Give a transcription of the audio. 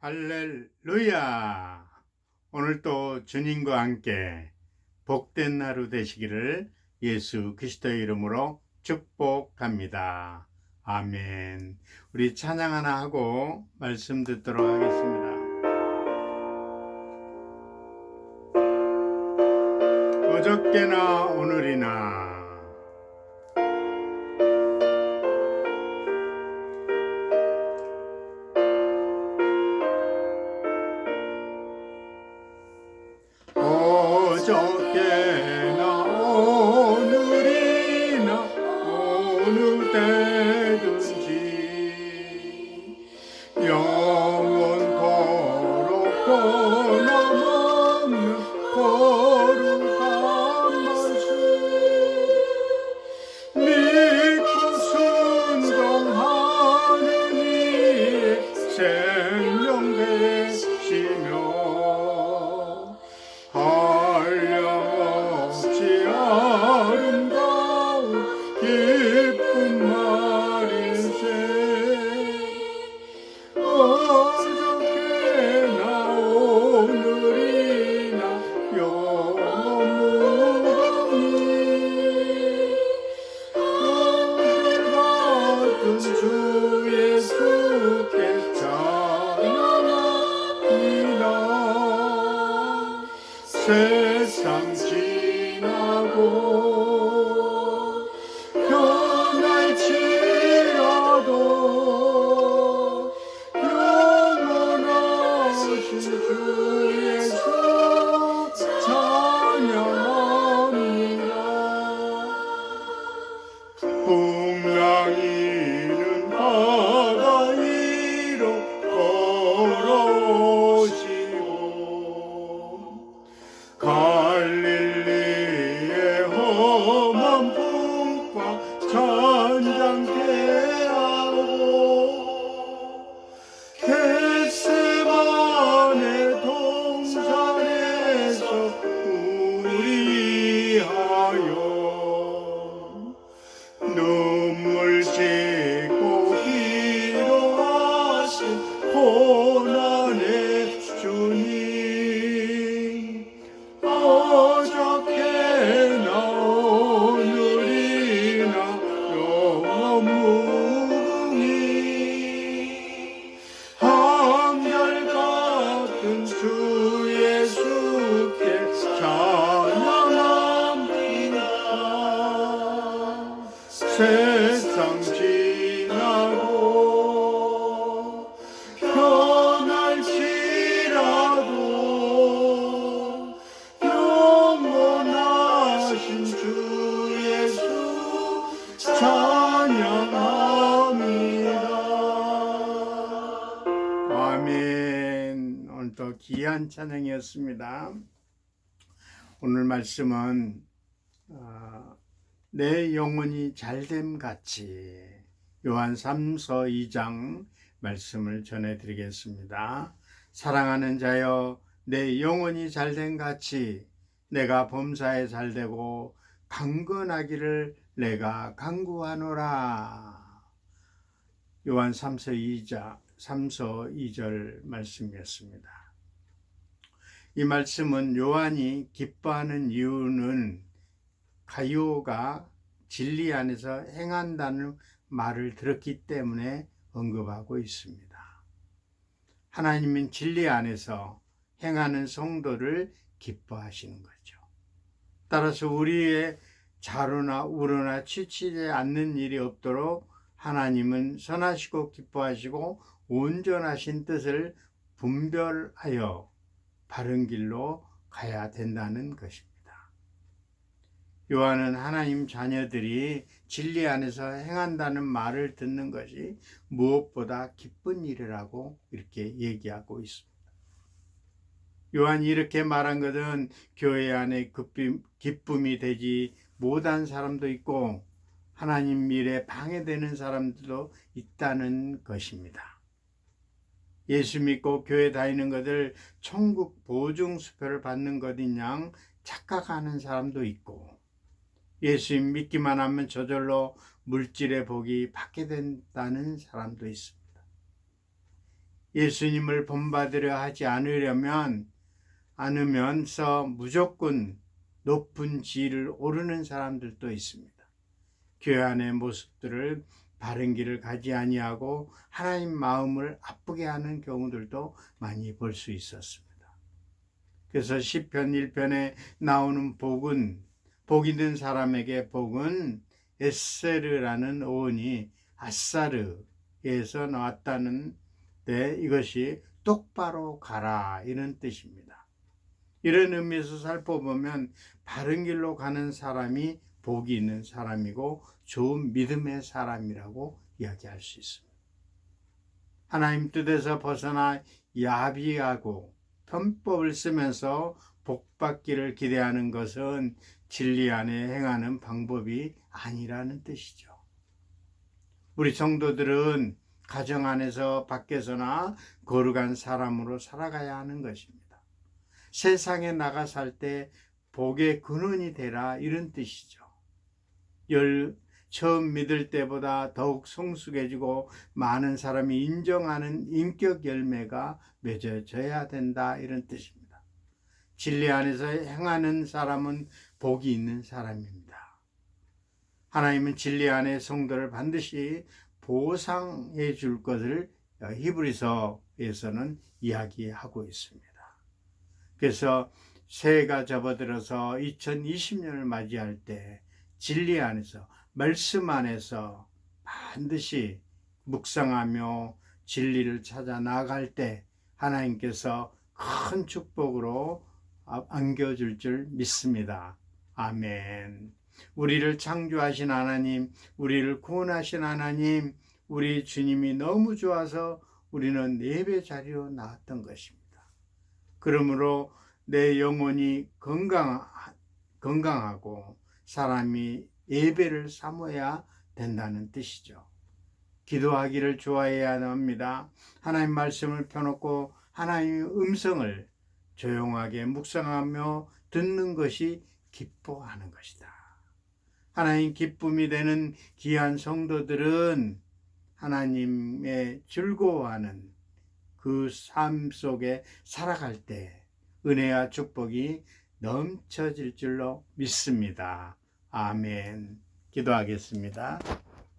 할렐루야! 오늘도 주님과 함께 복된 하루 되시기를 예수 그리스도의 이름으로 축복합니다. 아멘. 우리 찬양 하나 하고 말씀 듣도록 하겠습니다. 어저께나 오늘이나 영 잔잔케 하고 겟세마네 동산에서 우리하여 눈물 짓 세상 지나고 변할지라도 영원하신 주 예수 찬양합니다. 아멘. 오늘도 귀한 찬양이었습니다. 오늘 말씀은 어, 내 영혼이 잘됨 같이 요한 3서 2장 말씀을 전해 드리겠습니다. 사랑하는 자여 내 영혼이 잘됨 같이 내가 범사에 잘되고 강건하기를 내가 강구하노라. 요한 3서 2자 3서 2절 말씀이었습니다. 이 말씀은 요한이 기뻐하는 이유는 가요가 진리 안에서 행한다는 말을 들었기 때문에 언급하고 있습니다. 하나님은 진리 안에서 행하는 성도를 기뻐하시는 거죠. 따라서 우리의 자로나 우로나 치치지 않는 일이 없도록 하나님은 선하시고 기뻐하시고 온전하신 뜻을 분별하여 바른 길로 가야 된다는 것입니다. 요한은 하나님 자녀들이 진리 안에서 행한다는 말을 듣는 것이 무엇보다 기쁜 일이라고 이렇게 얘기하고 있습니다. 요한이 이렇게 말한 것은 교회 안에 기쁨이 되지 못한 사람도 있고 하나님 일에 방해되는 사람들도 있다는 것입니다. 예수 믿고 교회 다니는 것을 천국 보증 수표를 받는 것인 양 착각하는 사람도 있고 예수 믿기만 하면 저절로 물질의 복이 받게 된다는 사람도 있습니다. 예수님을 본받으려 하지 않으려면 않으면서 무조건 높은 지위를 오르는 사람들도 있습니다. 교회 안의 모습들을 바른 길을 가지 아니하고 하나님 마음을 아프게 하는 경우들도 많이 볼 수 있었습니다. 그래서 시편 1편에 나오는 복은 복 있는 사람에게 복은 에세르라는 어원이 아사르에서 나왔다는 데 이것이 똑바로 가라 이런 뜻입니다. 이런 의미에서 살펴보면 바른 길로 가는 사람이 복이 있는 사람이고 좋은 믿음의 사람이라고 이야기할 수 있습니다. 하나님 뜻에서 벗어나 야비하고 편법을 쓰면서 복받기를 기대하는 것은 진리 안에 행하는 방법이 아니라는 뜻이죠. 우리 성도들은 가정 안에서 밖에서나 거룩한 사람으로 살아가야 하는 것입니다. 세상에 나가 살 때 복의 근원이 되라 이런 뜻이죠. 열 처음 믿을 때보다 더욱 성숙해지고 많은 사람이 인정하는 인격 열매가 맺어져야 된다 이런 뜻입니다. 진리 안에서 행하는 사람은 복이 있는 사람입니다. 하나님은 진리 안에 성도를 반드시 보상해 줄 것을 히브리서에서는 이야기하고 있습니다. 그래서 새해가 접어들어서 2020년을 맞이할 때 진리 안에서 말씀 안에서 반드시 묵상하며 진리를 찾아 나갈 때 하나님께서 큰 축복으로 안겨줄 줄 믿습니다. 아멘. 우리를 창조하신 하나님, 우리를 구원하신 하나님, 우리 주님이 너무 좋아서 우리는 예배 자리로 나왔던 것입니다. 그러므로 내 영혼이 건강, 건강하고 사람이 예배를 삼아야 된다는 뜻이죠. 기도하기를 좋아해야 합니다. 하나님 말씀을 펴놓고 하나님의 음성을 조용하게 묵상하며 듣는 것이 기뻐하는 것이다. 하나님 기쁨이 되는 귀한 성도들은 하나님의 즐거워하는 그 삶 속에 살아갈 때 은혜와 축복이 넘쳐질 줄로 믿습니다. 아멘. 기도하겠습니다.